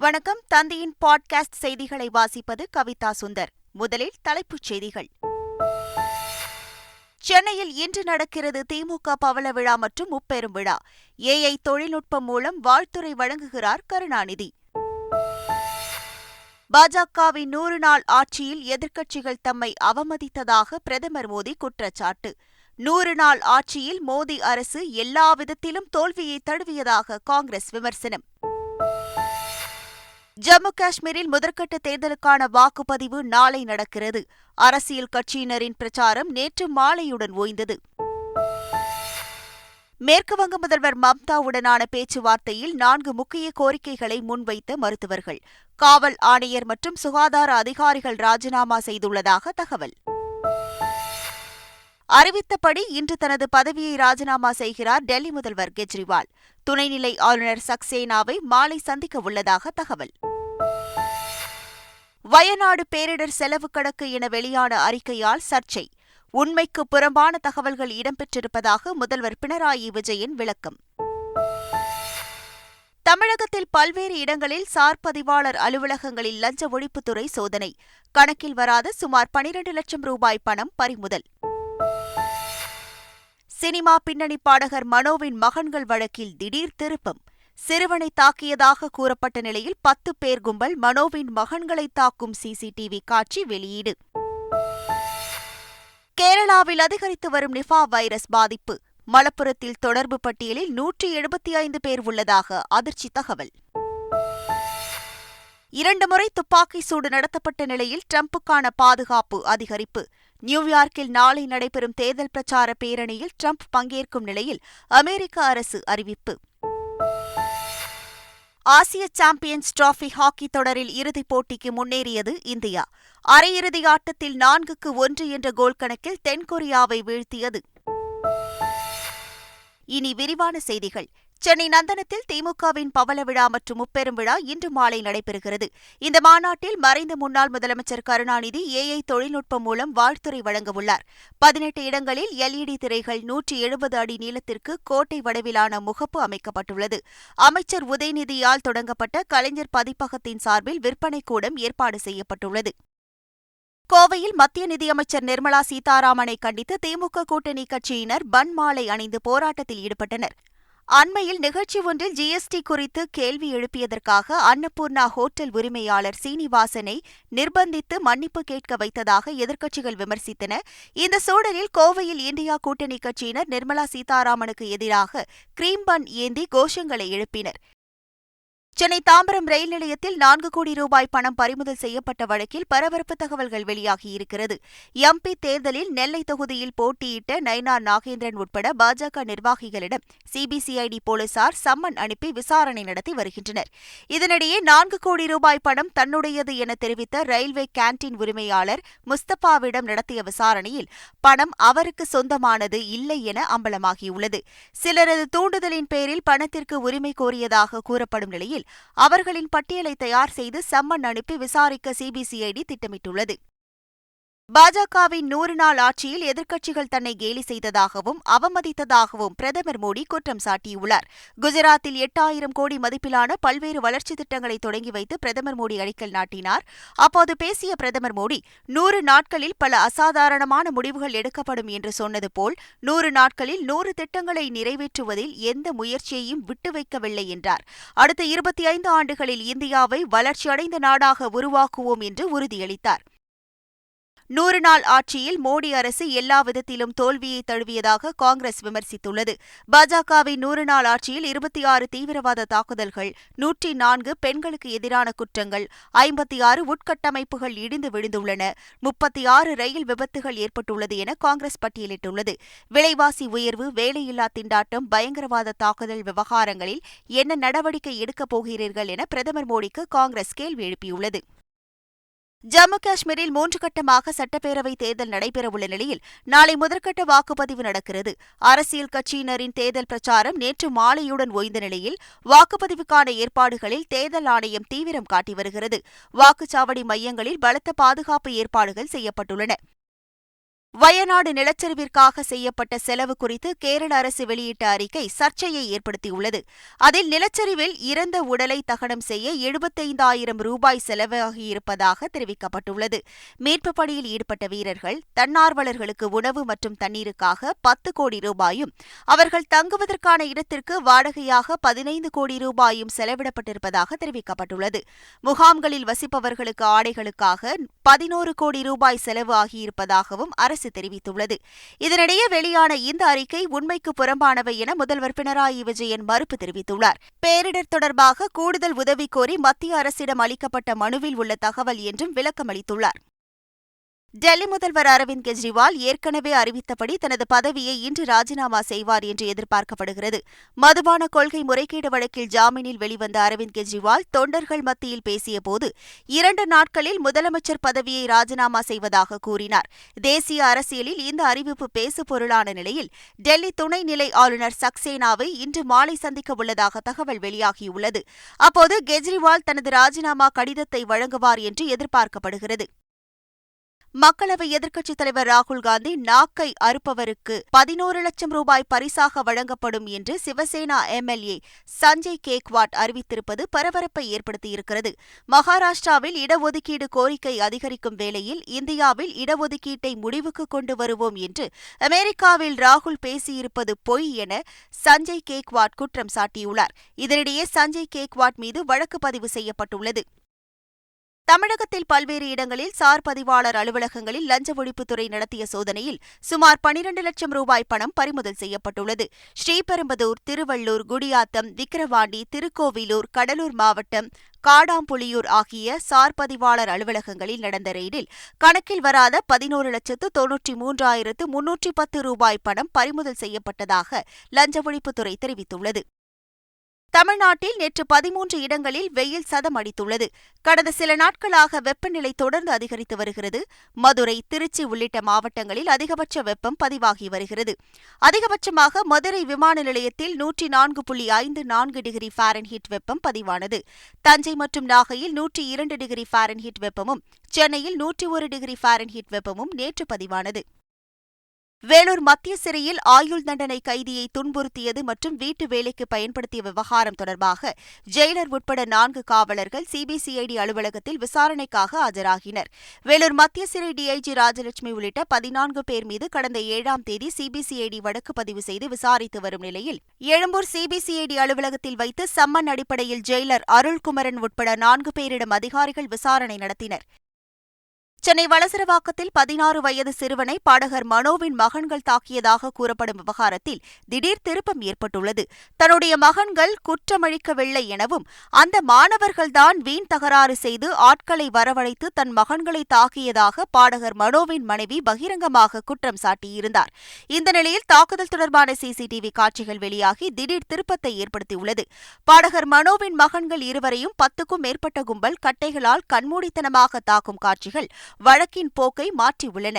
வணக்கம். தந்தையின் பாட்காஸ்ட் செய்திகளை வாசிப்பது கவிதா சுந்தர். முதலில் தலைப்புச் செய்திகள். சென்னையில் இன்று நடக்கிறது திமுக பவள விழா மற்றும் முப்பெரும் விழா. ஏஐ தொழில்நுட்பம் மூலம் வாழ்த்துறை வழங்குகிறார் கருணாநிதி. பாஜகவின் நூறு நாள் ஆட்சியில் எதிர்க்கட்சிகள் தம்மை அவமதித்ததாக பிரதமர் மோடி குற்றச்சாட்டு. நூறு நாள் ஆட்சியில் மோடி அரசு எல்லா விதத்திலும் தோல்வியை தழுவியதாக காங்கிரஸ் விமர்சனம். ஜம்மு காஷ்மீரில் முதற்கட்ட தேர்தலுக்கான வாக்குப்பதிவு நாளை நடக்கிறது. அரசியல் கட்சியினரின் பிரச்சாரம் நேற்று மாலையுடன் ஓய்ந்தது. மேற்குவங்க முதல்வர் மம்தாவுடனான பேச்சுவார்த்தையில் நான்கு முக்கிய கோரிக்கைகளை முன்வைத்த மருத்துவர்கள். காவல் ஆணையர் மற்றும் சுகாதார அதிகாரிகள் ராஜினாமா செய்துள்ளதாக தகவல். அறிவித்தபடி இன்று தனது பதவியை ராஜினாமா செய்கிறார் டெல்லி முதல்வர் கெஜ்ரிவால். துணைநிலை ஆளுநர் சக்சேனாவை மாலை சந்திக்க உள்ளதாக தகவல். வயநாடு பேரிடர் செலவு கணக்கு என வெளியான அறிக்கையால் சர்ச்சை. உண்மைக்கு புறம்பான தகவல்கள் இடம்பெற்றிருப்பதாக முதல்வர் பினராயி விஜயன் விளக்கம். தமிழகத்தில் பல்வேறு இடங்களில் சார் பதிவாளர் அலுவலகங்களில் லஞ்ச ஒழிப்புத்துறை சோதனை. கணக்கில் வராத சுமார் பனிரண்டு லட்சம் ரூபாய் பணம் பறிமுதல். சினிமா பின்னணி பாடகர் மனோவின் மகன்கள் வழக்கில் திடீர் திருப்பம். சிறுவனை தாக்கியதாக கூறப்பட்ட நிலையில் பத்து பேர் கும்பல் மனோவின் மகன்களை தாக்கும் சிசிடிவி காட்சி வெளியீடு. கேரளாவில் அதிகரித்து வரும் நிஃபா வைரஸ் பாதிப்பு. மலப்புரத்தில் தொடர்பு பட்டியலில் நூற்றி எழுபத்தி ஐந்து பேர் உள்ளதாக அதிர்ச்சி தகவல். இரண்டு முறை துப்பாக்கி சூடு நடத்தப்பட்ட நிலையில் டிரம்புக்கான பாதுகாப்பு அதிகரிப்பு. நியூயார்க்கில் நாளை நடைபெறும் தேர்தல் பிரச்சார பேரணியில் ட்ரம்ப் பங்கேற்கும் நிலையில் அமெரிக்க அரசு அறிவிப்பு. ஆசிய சாம்பியன்ஸ் டிராபி ஹாக்கி தொடரில் இறுதிப் போட்டிக்கு முன்னேறியது இந்தியா. அரையிறுதி ஆட்டத்தில் நான்குக்கு ஒன்று என்ற கோல் கணக்கில் தென்கொரியாவை வீழ்த்தியது. இனி விரிவான செய்திகள். சென்னை நந்தனத்தில் திமுகவின் பவள விழா மற்றும் முப்பெரும் விழா இன்று மாலை நடைபெறுகிறது. இந்த மாநாட்டில் மறைந்த முன்னாள் முதலமைச்சர் கருணாநிதி ஏஐ தொழில்நுட்பம் மூலம் வாழ்த்துறை வழங்கவுள்ளார். பதினெட்டு இடங்களில் எல்இடி திரைகள் நூற்றி எழுபது அடி நீளத்திற்கு கோட்டை வடிவிலான முகப்பு அமைக்கப்பட்டுள்ளது. அமைச்சர் உதயநிதியால் தொடங்கப்பட்ட கலைஞர் பதிப்பகத்தின் சார்பில் விற்பனை கூடம் ஏற்பாடு செய்யப்பட்டுள்ளது. கோவையில் மத்திய நிதியமைச்சர் நிர்மலா சீதாராமனை கண்டித்து திமுக கூட்டணி கட்சியினர் பன் மாலை அணிந்து போராட்டத்தில் ஈடுபட்டனர். அண்மையில் நிகழ்ச்சி ஒன்றில் ஜிஎஸ்டி குறித்து கேள்வி எழுப்பியதற்காக அன்னபூர்ணா ஹோட்டல் உரிமையாளர் சீனிவாசனை நிர்பந்தித்து மன்னிப்பு கேட்க வைத்ததாக எதிர்க்கட்சிகள் விமர்சித்தன. இந்த சூழலில் கோவையில் இந்தியா கூட்டணி கட்சியினர் நிர்மலா சீதாராமனுக்கு எதிராக கிரீம் பன் ஏந்தி கோஷங்களை எழுப்பினர். சென்னை தாம்பரம் ரயில் நிலையத்தில் நான்கு கோடி ரூபாய் பணம் பறிமுதல் செய்யப்பட்ட வழக்கில் பரபரப்பு தகவல்கள் வெளியாகியிருக்கிறது எம்பி தேர்தலில் நெல்லை தொகுதியில் போட்டியிட்ட நயனார் நாகேந்திரன் உட்பட பாஜக நிர்வாகிகளிடம் சிபிசிஐடி போலீசார் சம்மன் அனுப்பி விசாரணை நடத்தி வருகின்றனர். இதனிடையே நான்கு கோடி ரூபாய் பணம் தன்னுடையது என தெரிவித்த ரயில்வே கேன்டீன் உரிமையாளர் முஸ்தபாவிடம் நடத்திய விசாரணையில் பணம் அவருக்கு சொந்தமானது இல்லை என அம்பலமாகியுள்ளது. சிலரது தூண்டுதலின் பேரில் பணத்திற்கு உரிமை கோரியதாக கூறப்படும் நிலையில் அவர்களின் பட்டியலை தயார் செய்து சம்மன் அனுப்பி விசாரிக்க சிபிசிஐடி திட்டமிட்டுள்ளது. பாஜகவின் நூறு நாள் ஆட்சியில் எதிர்க்கட்சிகள் தன்னை கேலி செய்ததாகவும் அவமதித்ததாகவும் பிரதமர் மோடி குற்றம் சாட்டியுள்ளார். குஜராத்தில் எட்டாயிரம் கோடி மதிப்பிலான பல்வேறு வளர்ச்சித் திட்டங்களை தொடங்கி வைத்து பிரதமர் மோடி அடிக்கல் நாட்டினார். அப்போது பேசிய பிரதமர் மோடி நூறு நாட்களில் பல அசாதாரணமான முடிவுகள் எடுக்கப்படும் என்று சொன்னது போல் நூறு நாட்களில் நூறு திட்டங்களை நிறைவேற்றுவதில் எந்த முயற்சியையும் விட்டு வைக்கவில்லை என்றார். அடுத்த இருபத்தி ஐந்து ஆண்டுகளில் இந்தியாவை வளர்ச்சியடைந்த நாடாக உருவாக்குவோம் என்று உறுதியளித்தார். நூறு நாள் ஆட்சியில் மோடி அரசு எல்லா விதத்திலும் தோல்வியை தழுவியதாக காங்கிரஸ் விமர்சித்துள்ளது. பாஜகவின் நூறு நாள் ஆட்சியில் இருபத்தி ஆறு தீவிரவாத தாக்குதல்கள் நூற்றி நான்கு பெண்களுக்கு எதிரான குற்றங்கள் ஐம்பத்தி ஆறு உட்கட்டமைப்புகள் இடிந்து விழுந்துள்ளன. முப்பத்தி ஆறு ரயில் விபத்துகள் ஏற்பட்டுள்ளது என காங்கிரஸ் பட்டியலிட்டுள்ளது. விலைவாசி உயர்வு வேலையில்லா திண்டாட்டம் பயங்கரவாத தாக்குதல் விவகாரங்களில் என்ன நடவடிக்கை எடுக்கப் போகிறீர்கள் என பிரதமர் மோடிக்கு காங்கிரஸ் கேள்வி எழுப்பியுள்ளது. ஜம்மு காஷ்மீரில் மூன்று கட்டமாக சட்டப்பேரவை தேர்தல் நடைபெறவுள்ள நிலையில் நாளை முதற்கட்ட வாக்குப்பதிவு நடக்கிறது. அரசியல் கட்சியினரின் தேர்தல் பிரச்சாரம் நேற்று மாலையுடன் ஓய்ந்த நிலையில் வாக்குப்பதிவுக்கான ஏற்பாடுகளில் தேர்தல் ஆணையம் தீவிரம் காட்டி வருகிறது. வாக்குச்சாவடி மையங்களில் பலத்த பாதுகாப்பு ஏற்பாடுகள் செய்யப்பட்டுள்ளன. வயநாடு நிலச்சரிவிற்காக செய்யப்பட்ட செலவு குறித்து கேரள அரசு வெளியிட்ட அறிக்கை சர்ச்சையை ஏற்படுத்தியுள்ளது. அதில் நிலச்சரிவில் இறந்த உடலை தகனம் செய்ய எழுபத்தைந்தாயிரம் ரூபாய் செலவாகியிருப்பதாக தெரிவிக்கப்பட்டுள்ளது. மீட்பு பணியில் ஈடுபட்ட வீரர்கள் தன்னார்வலர்களுக்கு உணவு மற்றும் தண்ணீருக்காக பத்து கோடி ரூபாயும் அவர்கள் தங்குவதற்கான இடத்திற்கு வாடகையாக பதினைந்து கோடி ரூபாயும் செலவிடப்பட்டிருப்பதாக தெரிவிக்கப்பட்டுள்ளது. முகாம்களில் வசிப்பவர்களுக்கு ஆடைகளுக்காக பதினோரு கோடி ரூபாய் செலவு ஆகியிருப்பதாகவும் அரசு தெரிவித்துள்ளது. இதனிடையே வெளியான இந்த அறிக்கை உண்மைக்கு புறம்பானவை என முதல்வர் பினராயி விஜயன் மறுப்பு தெரிவித்துள்ளார். பேரிடர் தொடர்பாக கூடுதல் உதவி கோரி மத்திய அரசிடம் அளிக்கப்பட்ட மனுவில் உள்ள தகவல் என்றும் விளக்கமளித்துள்ளார். டெல்லி முதல்வர் அரவிந்த் கெஜ்ரிவால் ஏற்கனவே அறிவித்தபடி தனது பதவியை இன்று ராஜினாமா செய்வார் என்று எதிர்பார்க்கப்படுகிறது. மதுபான கொள்கை முறைகேடு வழக்கில் ஜாமீனில் வெளிவந்த அரவிந்த் கெஜ்ரிவால் தொண்டர்கள் மத்தியில் பேசியபோது இரண்டு நாட்களில் முதலமைச்சர் பதவியை ராஜினாமா செய்வதாக கூறினார். தேசிய அரசியலில் இந்த அறிவிப்பு பேசு பொருளான நிலையில் டெல்லி துணைநிலை ஆளுநர் சக்சேனாவை இன்று மாலை சந்திக்க உள்ளதாக தகவல் வெளியாகியுள்ளது. அப்போது கெஜ்ரிவால் தனது ராஜினாமா கடிதத்தை வழங்குவார் என்று எதிர்பார்க்கப்படுகிறது. மக்களவை எதிர்க்கட்சித் தலைவர் ராகுல் காந்தி நாக்கை அறுப்பவருக்கு பதினோரு லட்சம் ரூபாய் பரிசாக வழங்கப்படும் என்று சிவசேனா எம்எல்ஏ சஞ்சய் கேக்வாட் அறிவித்திருப்பது பரபரப்பை ஏற்படுத்தியிருக்கிறது. மகாராஷ்டிராவில் இடஒதுக்கீடு கோரிக்கை அதிகரிக்கும் வேளையில் இந்தியாவில் இடஒதுக்கீட்டை முடிவுக்கு கொண்டு வருவோம் என்று அமெரிக்காவில் ராகுல் பேசியிருப்பது பொய் என சஞ்சய் கேக்வாட் குற்றம் சாட்டியுள்ளார். இதனிடையே சஞ்சய் கேக்வாட் மீது வழக்கு பதிவு செய்யப்பட்டுள்ளது. தமிழகத்தில் பல்வேறு இடங்களில் சார் பதிவாளர் அலுவலகங்களில் லஞ்ச ஒழிப்புத்துறை நடத்திய சோதனையில் சுமார் பனிரண்டு லட்சம் ரூபாய் பணம் பறிமுதல் செய்யப்பட்டுள்ளது. ஸ்ரீபெரும்புதூர் திருவள்ளூர் குடியாத்தம் விக்கிரவாண்டி திருக்கோவிலூர் கடலூர் மாவட்டம் காடாம்புலியூர் ஆகிய சார் பதிவாளர் அலுவலகங்களில் நடந்த ரெய்டில் கணக்கில் வராத பதினோரு லட்சத்து தொன்னூற்றி மூன்றாயிரத்து முன்னூற்றி பத்து ரூபாய் பணம் பறிமுதல் செய்யப்பட்டதாக லஞ்ச ஒழிப்புத்துறை தெரிவித்துள்ளது. தமிழ்நாட்டில் நேற்று பதிமூன்று இடங்களில் வெயில் சதம் அடித்துள்ளது. கடந்த சில நாட்களாக வெப்பநிலை தொடர்ந்து அதிகரித்து வருகிறது. மதுரை திருச்சி உள்ளிட்ட மாவட்டங்களில் அதிகபட்ச வெப்பம் பதிவாகி வருகிறது. அதிகபட்சமாக மதுரை விமான நிலையத்தில் நூற்றி நான்கு புள்ளி ஐந்து நான்கு டிகிரி ஃபாரன்ஹீட் வெப்பம் பதிவானது. தஞ்சை மற்றும் நாகையில் நூற்றி இரண்டு டிகிரி ஃபாரன்ஹீட் வெப்பமும் சென்னையில் நூற்றி ஒரு டிகிரி ஃபாரன்ஹீட் வெப்பமும் நேற்று பதிவானது. வேலூர் மத்திய சிறையில் ஆயுள் தண்டனை கைதியை துன்புறுத்தியது மற்றும் வீட்டு வேலைக்கு பயன்படுத்திய விவகாரம் தொடர்பாக ஜெயிலர் உட்பட நான்கு காவலர்கள் சிபிசிஐடி அலுவலகத்தில் விசாரணைக்காக ஆஜராகினர். வேலூர் மத்திய சிறை டிஐஜி ராஜலட்சுமி உள்ளிட்ட பதினான்கு பேர் மீது கடந்த ஏழாம் தேதி சிபிசிஐடி வழக்கு பதிவு செய்து விசாரித்து வரும் நிலையில் எழும்பூர் சிபிசிஐடி அலுவலகத்தில் வைத்து சம்மன் அடிப்படையில் ஜெயிலர் அருள்குமரன் உட்பட நான்கு பேரிடம் அதிகாரிகள் விசாரணை நடத்தினர். சென்னை வளசரவாக்கத்தில் பதினாறு வயது சிறுவனை பாடகர் மனோவின் மகன்கள் தாக்கியதாக கூறப்படும் விவகாரத்தில் திடீர் திருப்பம் ஏற்பட்டுள்ளது. தன்னுடைய மகன்கள் குற்றமளிக்கவில்லை எனவும் அந்த மாணவர்கள்தான் வீண் தகராறு செய்து ஆட்களை வரவழைத்து தன் மகன்களை தாக்கியதாக பாடகர் மனோவின் மனைவி பகிரங்கமாக குற்றம் சாட்டியிருந்தார். இந்த நிலையில் தாக்குதல் தொடர்பான சிசிடிவி காட்சிகள் வெளியாகி திடீர் திருப்பத்தை ஏற்படுத்தியுள்ளது. பாடகர் மனோவின் மகன்கள் இருவரையும் பத்துக்கும் மேற்பட்ட கும்பல் கட்டைகளால் கண்மூடித்தனமாக தாக்கும் காட்சிகள் வழக்கின் போக்கை மாற்றியுள்ளன.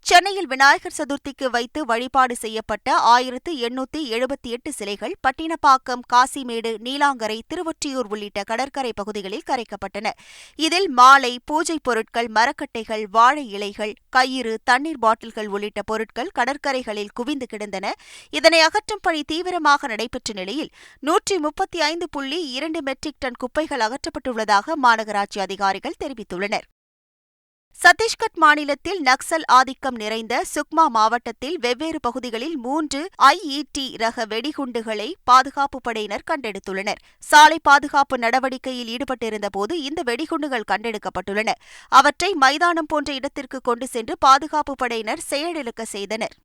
சென்னையில் விநாயகர் சதுர்த்திக்கு வைத்து வழிபாடு செய்யப்பட்ட ஆயிரத்து எண்ணூத்தி எழுபத்தி எட்டு சிலைகள் பட்டினப்பாக்கம் காசிமேடு நீலாங்கரை திருவொற்றியூர் உள்ளிட்ட கடற்கரை பகுதிகளில் கரைக்கப்பட்டன. இதில் மாலை பூஜை பொருட்கள் மரக்கட்டைகள் வாழை இலைகள் கயிறு தண்ணீர் பாட்டில்கள் உள்ளிட்ட பொருட்கள் கடற்கரைகளில் குவிந்து கிடந்தன. இதனை அகற்றும் பணி தீவிரமாக நடைபெற்ற நிலையில் நூற்றி முப்பத்தி ஐந்து புள்ளி இரண்டு மெட்ரிக் டன் குப்பைகள் அகற்றப்பட்டுள்ளதாக மாநகராட்சி அதிகாரிகள் தெரிவித்துள்ளனர். சத்தீஸ்கட் மாநிலத்தில் நக்சல் ஆதிக்கம் நிறைந்த சுக்மா மாவட்டத்தில் வெவ்வேறு பகுதிகளில் மூன்று ஐஇடி ரக வெடிகுண்டுகளை பாதுகாப்பு படையினர் கண்டெடுத்துள்ளனர். சாலை பாதுகாப்பு நடவடிக்கையில் ஈடுபட்டிருந்தபோது இந்த வெடிகுண்டுகள் கண்டெடுக்கப்பட்டுள்ளன. அவற்றை மைதானம் போன்ற இடத்திற்கு கொண்டு சென்று பாதுகாப்பு படையினர் செயலிழக்க செய்தனர்.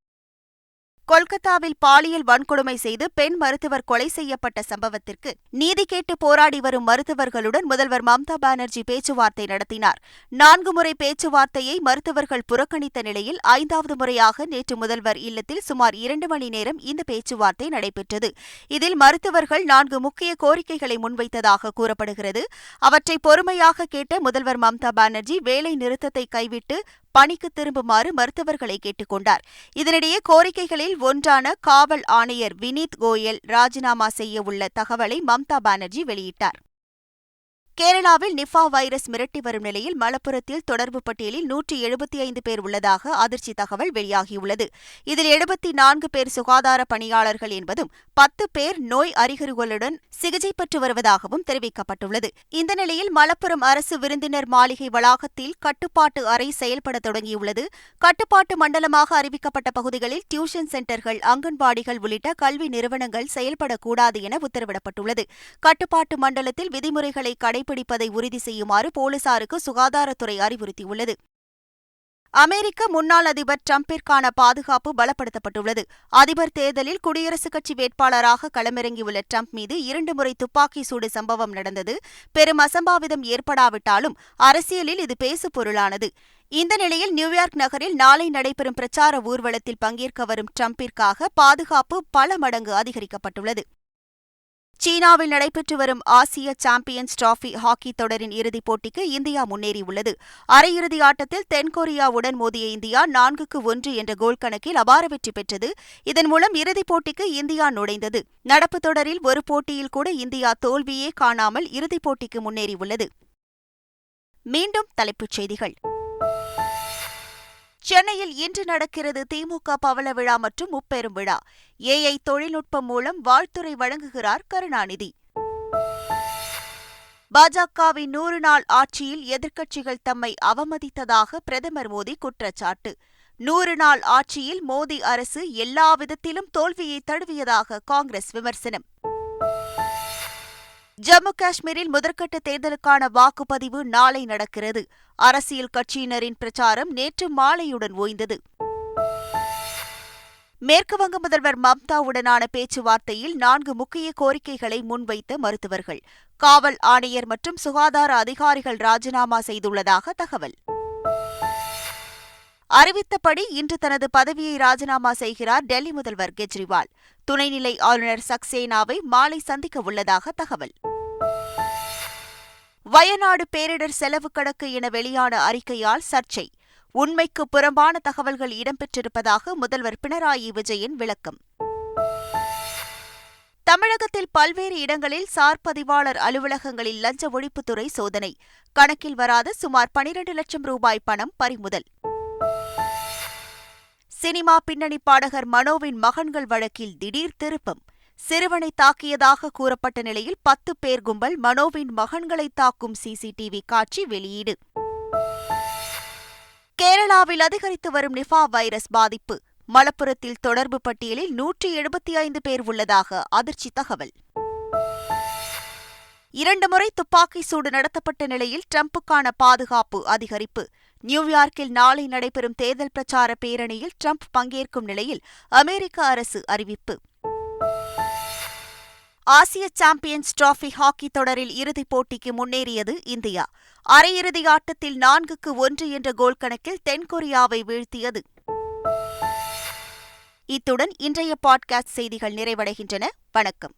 கொல்கத்தாவில் பாலியல் வன்கொடுமை செய்து பெண் மருத்துவர் கொலை செய்யப்பட்ட சம்பவத்திற்கு நீதி கேட்டு போராடி வரும் மருத்துவர்களுடன் முதல்வர் மம்தா பானர்ஜி பேச்சுவார்த்தை நடத்தினார். நான்கு முறை பேச்சுவார்த்தையை மருத்துவர்கள் புறக்கணித்த நிலையில் ஐந்தாவது முறையாக நேற்று முதல்வர் இல்லத்தில் சுமார் இரண்டு மணி நேரம் இந்த பேச்சுவார்த்தை நடைபெற்றது. இதில் மருத்துவர்கள் நான்கு முக்கிய கோரிக்கைகளை முன்வைத்ததாக கூறப்படுகிறது. அவற்றை பொறுமையாக கேட்ட முதல்வர் மம்தா பானர்ஜி வேலை நிறுத்தத்தை கைவிட்டு பணிக்கு திரும்புமாறு மருத்துவர்களை கேட்டுக் கொண்டார் இதனிடையே கோரிக்கைகளில் ஒன்றான காவல் ஆணையர் வினீத் கோயல் ராஜினாமா செய்ய உள்ள தகவலை மம்தா பானர்ஜி வெளியிட்டார். கேரளாவில் நிஃபா வைரஸ் மிரட்டி வரும் நிலையில் மலப்புரத்தில் தொடர்பு பட்டியலில் நூற்றி எழுபத்தி ஐந்து பேர் உள்ளதாக அதிர்ச்சி தகவல் வெளியாகியுள்ளது. இதில் எழுபத்தி நான்கு பேர் சுகாதார பணியாளர்கள் என்பதும் பத்து பேர் நோய் அறிகுறிகளுடன் சிகிச்சை பெற்று வருவதாகவும் தெரிவிக்கப்பட்டுள்ளது. இந்த நிலையில் மலப்புரம் அரசு விருந்தினர் மாளிகை வளாகத்தில் கட்டுப்பாட்டு அறை செயல்பட தொடங்கியுள்ளது. கட்டுப்பாட்டு மண்டலமாக அறிவிக்கப்பட்ட பகுதிகளில் டியூஷன் சென்டர்கள் அங்கன்வாடிகள் உள்ளிட்ட கல்வி நிறுவனங்கள் செயல்படக்கூடாது என உத்தரவிடப்பட்டுள்ளது. கட்டுப்பாட்டு மண்டலத்தில் விதிமுறைகளை கடைபிடி கடைபிடிப்பதை உறுதி செய்யுமாறு போலீசாருக்கு சுகாதாரத்துறை அறிவுறுத்தியுள்ளது. அமெரிக்க முன்னாள் அதிபர் டிரம்பிற்கான பாதுகாப்பு பலப்படுத்தப்பட்டுள்ளது. அதிபர் தேர்தலில் குடியரசுக் கட்சி வேட்பாளராக களமிறங்கியுள்ள டிரம்ப் மீது இரண்டு முறை துப்பாக்கி சூடு சம்பவம் நடந்தது. பெரும் அசம்பாவிதம் ஏற்படாவிட்டாலும் அரசியலில் இது பேசு பொருளானது. இந்த நிலையில் நியூயார்க் நகரில் நாளை நடைபெறும் பிரச்சார ஊர்வலத்தில் பங்கேற்க வரும் டிரம்பிற்காக பாதுகாப்பு பல மடங்கு அதிகரிக்கப்பட்டுள்ளது. சீனாவில் நடைபெற்று வரும் ஆசிய சாம்பியன்ஸ் டிராபி ஹாக்கி தொடரின் இறுதிப் போட்டிக்கு இந்தியா முன்னேறியுள்ளது. அரையிறுதி ஆட்டத்தில் தென்கொரியாவுடன் மோதிய இந்தியா நான்குக்கு ஒன்று என்ற கோல் கணக்கில் அபார வெற்றி பெற்றது. இதன் மூலம் இறுதிப் போட்டிக்கு இந்தியா நுழைந்தது. நடப்பு தொடரில் ஒரு போட்டியில் கூட இந்தியா தோல்வியே காணாமல் இறுதிப் போட்டிக்கு முன்னேறியுள்ளது. மீண்டும் தலைப்புச் செய்திகள். சென்னையில் இன்று நடக்கிறது திமுக பவள விழா மற்றும் முப்பெரும் விழா. ஏஐ தொழில்நுட்பம் மூலம் வாழ்த்துறை வழங்குகிறார் கருணாநிதி. பாஜகவின் நூறு நாள் ஆட்சியில் எதிர்க்கட்சிகள் தம்மை அவமதித்ததாக பிரதமர் மோடி குற்றச்சாட்டு. நூறு நாள் ஆட்சியில் மோடி அரசு எல்லா விதத்திலும் தோல்வியை தழுவியதாக காங்கிரஸ் விமர்சனம். ஜம்மு காஷ்மீரில் முதற்கட்ட தேர்தலுக்கான வாக்குப்பதிவு நாளை நடக்கிறது. அரசியல் கட்சியினரின் பிரச்சாரம் நேற்று மாலையுடன் ஓய்ந்தது. மேற்குவங்க முதல்வர் மம்தாவுடனான பேச்சுவார்த்தையில் நான்கு முக்கிய கோரிக்கைகளை முன்வைத்த மருத்துவர்கள். காவல் ஆணையர் மற்றும் சுகாதார அதிகாரிகள் ராஜினாமா செய்துள்ளதாக தகவல். அறிவித்தபடி இன்று தனது பதவியை ராஜினாமா செய்கிறார் டெல்லி முதல்வர் கெஜ்ரிவால். துணைநிலை ஆளுநர் சக்சேனாவை மாலை சந்திக்க உள்ளதாக தகவல். வயநாடு பேரிடர் செலவு கணக்கு என வெளியான அறிக்கையால் சர்ச்சை. உண்மைக்கு புறம்பான தகவல்கள் இடம்பெற்றிருப்பதாக முதல்வர் பினராயி விஜயன் விளக்கம். தமிழகத்தில் பல்வேறு இடங்களில் சார் பதிவாளர் அலுவலகங்களில் லஞ்ச ஒழிப்புத்துறை சோதனை. கணக்கில் வராத சுமார் பனிரண்டு லட்சம் ரூபாய் பணம் பறிமுதல். சினிமா பின்னணி பாடகர் மனோவின் மகன்கள் வழக்கில் திடீர் திருப்பம். சிறுவனை தாக்கியதாக கூறப்பட்ட நிலையில் பத்து பேர் கும்பல் மனோவின் மகன்களை தாக்கும் சிசிடிவி காட்சி வெளியீடு. கேரளாவில் அதிகரித்து வரும் நிஃபா வைரஸ் பாதிப்பு. மலப்புரத்தில் தொடர்பு பட்டியலில் நூற்றி எழுபத்தி ஐந்து பேர் உள்ளதாக அதிர்ச்சி தகவல். இரண்டு முறை துப்பாக்கி சூடு நடத்தப்பட்ட நிலையில் டிரம்புக்கான பாதுகாப்பு அதிகரிப்பு. நியூயார்க்கில் நாளை நடைபெறும் தேர்தல் பிரச்சார பேரணியில் ட்ரம்ப் பங்கேற்கும் நிலையில் அமெரிக்க அரசு அறிவிப்பு. ஆசிய சாம்பியன்ஸ் டிராபி ஹாக்கி தொடரில் இறுதிப் போட்டிக்கு முன்னேறியது இந்தியா. அரையிறுதி ஆட்டத்தில் நான்குக்கு ஒன்று என்ற கோல் கணக்கில் தென்கொரியாவை வீழ்த்தியது. இத்துடன் இன்றைய பாட்காஸ்ட் செய்திகள் நிறைவடைகின்றன. வணக்கம்.